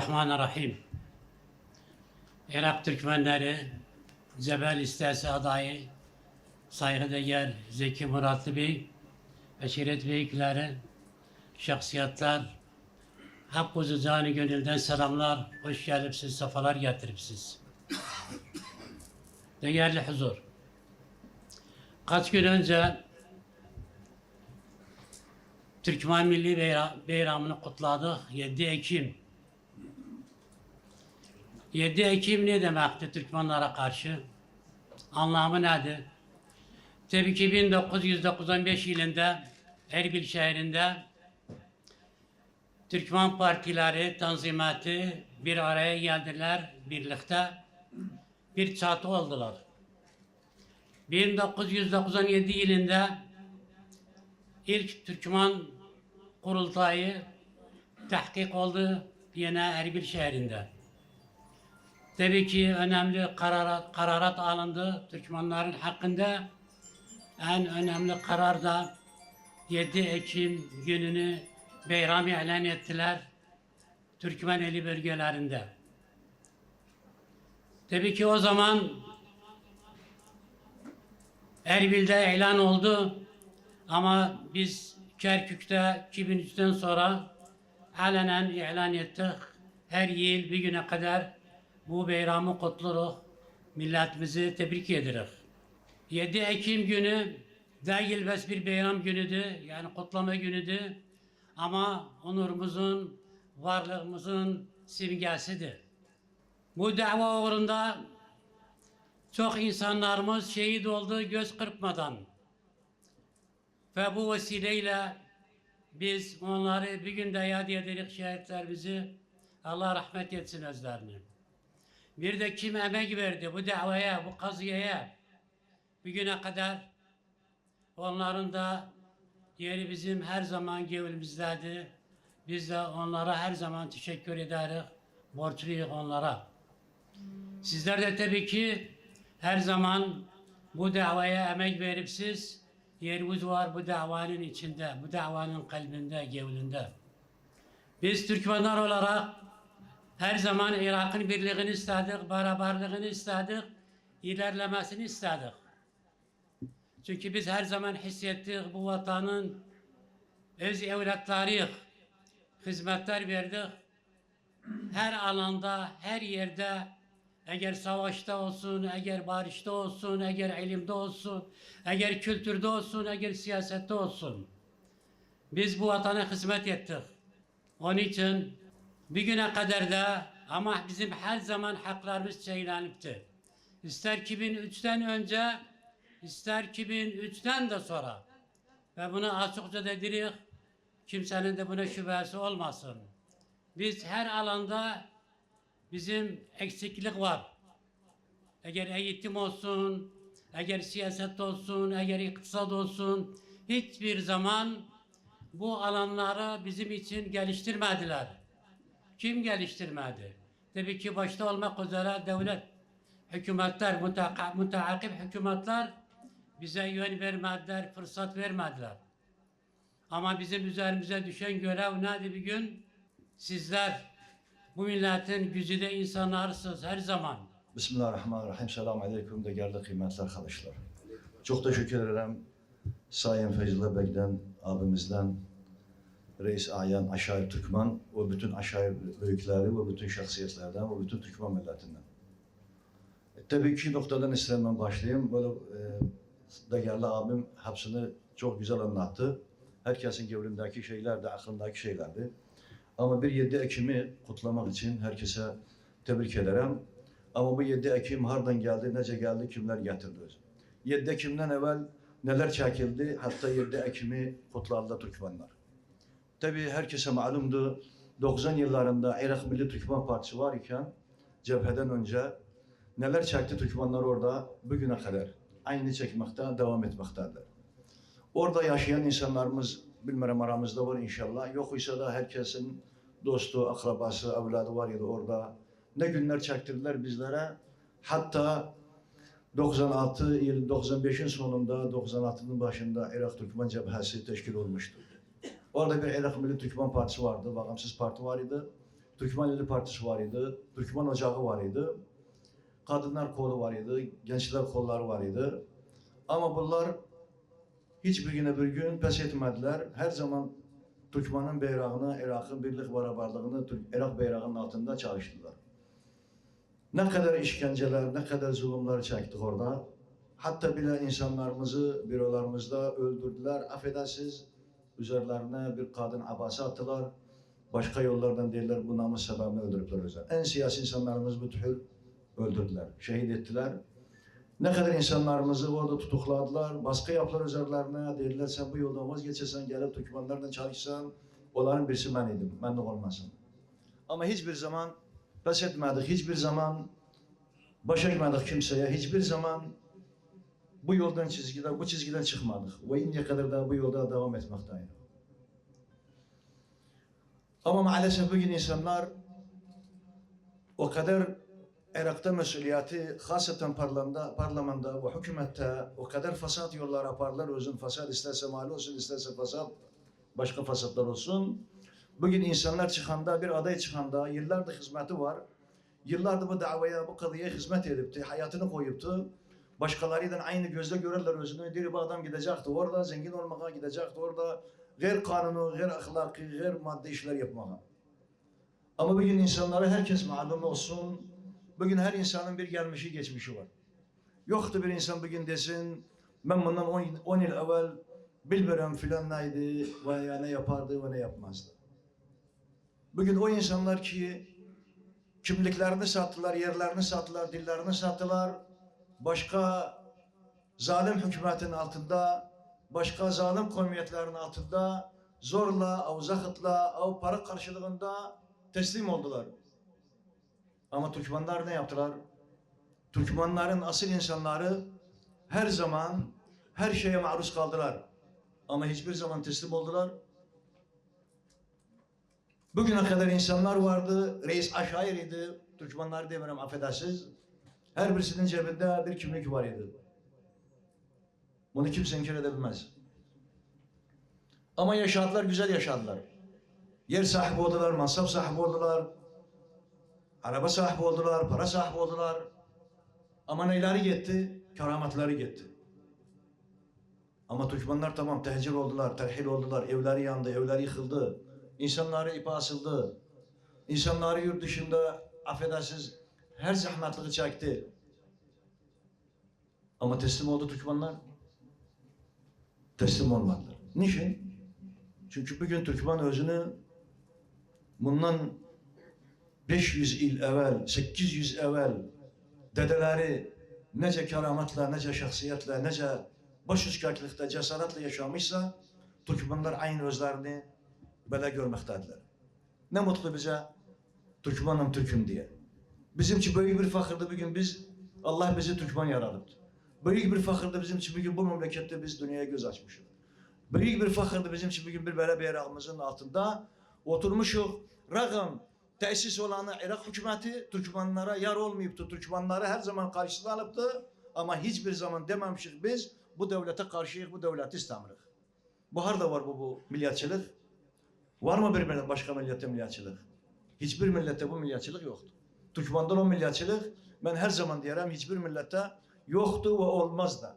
Bismillahirrahmanirrahim. Irak Türkmenleri, Cebel İstesi adayı, saygıdeğer Zeki Muratlı Bey, Beşiret Beylikleri, şahsiyetler, Hakkı canı gönülden selamlar, hoş gelipsiz, sefalar getiripsiz. Değerli huzur, kaç gün önce Türkmen Milli Beyra- Bayramı'nı kutladık 7 Ekim. 7 Ekim ne demekti Türkmenlere karşı? Anlamı nedir? Tabii ki 1995 yılında Erbil şehrinde Türkmen partileri, tanzimatı bir araya geldiler birlikte. Bir çatı oldular. 1997 yılında ilk Türkmen kurultayı tahkik oldu yine Erbil şehrinde. Tabii ki önemli kararat, kararat alındı Türkmenlerin hakkında. En önemli karar da 7 Ekim gününü beyram ilan ettiler Türkmeneli bölgelerinde. Tabii ki o zaman Erbil'de ilan oldu ama biz Kerkük'te 2003'ten sonra alenen ilan ettik. Her yıl bir güne kadar bu bayramı kutlarız. Milletimizi tebrik ederiz. 7 Ekim günü değil bes bir bayram günüdür. Yani kutlama günüdür. Ama onurumuzun, varlığımızın simgesidir. Bu dava uğrunda çok insanlarımız şehit oldu göz kırpmadan. Ve bu vesileyle biz onları bir günde yad ederek şehitlerimizi Allah rahmet etsin özlerini. Bir de kim emek verdi bu davaya, bu kazıyaya bugüne kadar onların da yeri bizim her zaman gönlümüzdedir. Biz de onlara her zaman teşekkür ederiz. Borçluyuz onlara. Sizler de tabii ki her zaman bu davaya emek verip siz yeriniz var bu davanın içinde, bu davanın kalbinde, gevlinde. Biz Türkmenler olarak her zaman Irak'ın birliğini istedik, beraberliğini istedik, ilerlemesini istedik. Çünkü biz her zaman hissettik bu vatanın öz evlatlarıyız. Hizmetler verdik. Her alanda, her yerde eğer savaşta olsun, eğer barışta olsun, eğer ilimde olsun, eğer kültürde olsun, eğer siyasette olsun. Biz bu vatana hizmet ettik. Onun için bir güne kadar da ama bizim her zaman haklarımız çiğnenipti. İster 2003'ten önce, ister 2003'ten de sonra. Ve bunu açıkça dedirik, kimsenin de buna şüphesi olmasın. Biz her alanda bizim eksiklik var. Eğer eğitim olsun, eğer siyaset olsun, eğer iktisat olsun, hiçbir zaman bu alanları bizim için geliştirmediler. Kim geliştirmedi? Tabii ki başta olmak üzere devlet, hükümetler, müteakip hükümetler bize yön vermediler, fırsat vermediler. Ama bizim üzerimize düşen görev neydi bir gün? Sizler bu milletin güzide insanlarsınız her zaman. Bismillahirrahmanirrahim. Selamun Aleyküm değerli kıymetli arkadaşlar. Çok teşekkür ederim Sayın Feyzullah Bey'den, abimizden, Reis Ayan Aşair Türkmen ve bütün aşair büyükleri ve bütün şahsiyetlerden ve bütün Türkmen milletinden. E, tabii ki noktadan isterim başlayayım. Böyle e, değerli abim hepsini çok güzel anlattı. Herkesin gönlündeki şeyler de aklındaki şeylerdi. Ama bir 7 Ekim'i kutlamak için herkese tebrik ederim. Ama bu 7 Ekim hardan geldi, nece geldi, kimler getirdi? 7 Ekim'den evvel neler çekildi, hatta 7 Ekim'i kutladı Türkmenler. Tabii herkese malumdu, 90 yıllarında Irak Milli Türkmen Partisi var iken, cepheden önce neler çekti Türkmenler orada bugüne kadar. Aynı çekmekte devam etmektedir. Orada yaşayan insanlarımız bilmem aramızda var inşallah. Yok ise de herkesin dostu, akrabası, evladı var da orada. Ne günler çektirdiler bizlere. Hatta 96 yıl 95'in sonunda 96'nın başında Irak Türkmen Cebhesi teşkil olmuştu. Orada bir Irak Milli Türkmen Partisi vardı, bağımsız parti var idi. Türkmen İli Partisi var idi, Türkmen Ocağı var idi, Kadınlar Kolu var idi, Gençler Kolları var idi. Ama bunlar hiçbir güne bir gün pes etmediler. Her zaman Türkmen'in bayrağını, Irak'ın birlik beraberliğini Irak bayrağının altında çalıştılar. Ne kadar işkenceler, ne kadar zulümler çektik orada. Hatta bile insanlarımızı bürolarımızda öldürdüler. Affedersiniz, üzerlerine bir kadın abası attılar. Başka yollardan değiller bu namus sebebini öldürüpler özel. En siyasi insanlarımız bu tür öldürdüler, şehit ettiler. Ne kadar insanlarımızı orada tutukladılar, baskı yaptılar üzerlerine. Dediler sen bu yoldan vazgeçersen gelip Türkmenlerle çalışsan, onların birisi ben idim, benlik olmasın. Ama hiçbir zaman pes etmedik, hiçbir zaman baş eğmedik kimseye, hiçbir zaman bu yoldan çizgiden, bu çizgiden çıkmadık. Ve indiye kadar da bu yolda devam etmekteyim. Ama maalesef bugün insanlar o kadar Irak'ta mesuliyeti, haseten parlamenda, parlamenda ve hükümette o kadar fasat yollar yaparlar. Özün fasat isterse mali olsun, isterse fasat, başka fasatlar olsun. Bugün insanlar çıkanda, bir aday çıkanda yıllardır hizmeti var. Yıllardır bu davaya, bu kadıya hizmet edipti, hayatını koyuptu. Başkalarıyla aynı gözle görürler özünü. Diri bu adam gidecekti orada, zengin olmaya gidecekti orada. Gayr kanunu, gayr ahlaki, gayr maddi işler yapmaya. Ama bugün insanlara herkes malum olsun. Bugün her insanın bir gelmişi geçmişi var. Yoktu bir insan bugün desin, ben bundan 10 yıl evvel bilmiyorum filan neydi veya ne yapardı ve ne yapmazdı. Bugün o insanlar ki kimliklerini sattılar, yerlerini sattılar, dillerini sattılar. Başka zalim hükümetin altında, başka zalim komüniyetlerin altında zorla, av zakıtla, av para karşılığında teslim oldular. Ama Türkmenler ne yaptılar? Türkmenlerin asıl insanları her zaman her şeye maruz kaldılar. Ama hiçbir zaman teslim oldular. Bugüne kadar insanlar vardı. Reis aşağı idi. Türkmenler demiyorum affedersiniz. Her birisinin cebinde bir kimlik var idi. Bunu kimse inkar edebilmez. Ama yaşadılar, güzel yaşadılar. Yer sahibi oldular, mansap sahibi oldular. Araba sahibi oldular, para sahibi oldular. Ama neyleri gitti? Kerametleri gitti. Ama Türkmenler tamam tehcir oldular, terhil oldular, evleri yandı, evleri yıkıldı. İnsanları ipe asıldı. İnsanları yurt dışında affedersiniz her zahmetliği çekti. Ama teslim oldu Türkmenler. Teslim olmadılar. Niçin? Çünkü bugün Türkmen özünü bundan 500 yıl evvel, 800 evvel dedeleri nece kerametle, nece şahsiyetle, nece başüstkarlıkta, cesaretle yaşamışsa Türkmenler aynı özlerini böyle görmektedirler. Ne mutlu bize Türkmenim Türk'üm diye. Bizim için büyük bir fakırdı bugün biz, Allah bizi Türkmen yarattı. Büyük bir fakırdı bizim için bugün bu memlekette biz dünyaya göz açmışız. Büyük bir fakırdı bizim için bugün bir böyle bayrağımızın altında oturmuşuk. Rağım tesis olanı Irak hükümeti Türkmenlere yar olmayıptı. Türkmenleri her zaman karşısına alıptı. Ama hiçbir zaman dememişik biz bu devlete karşıyız, bu devleti istemirik. Bu harda var bu, bu milliyetçilik. Var mı bir başka millette milliyetçilik? Hiçbir millette bu milliyetçilik yoktu. Türkmen'de o milliyetçilik ben her zaman diyelim hiçbir millette yoktu ve olmaz da.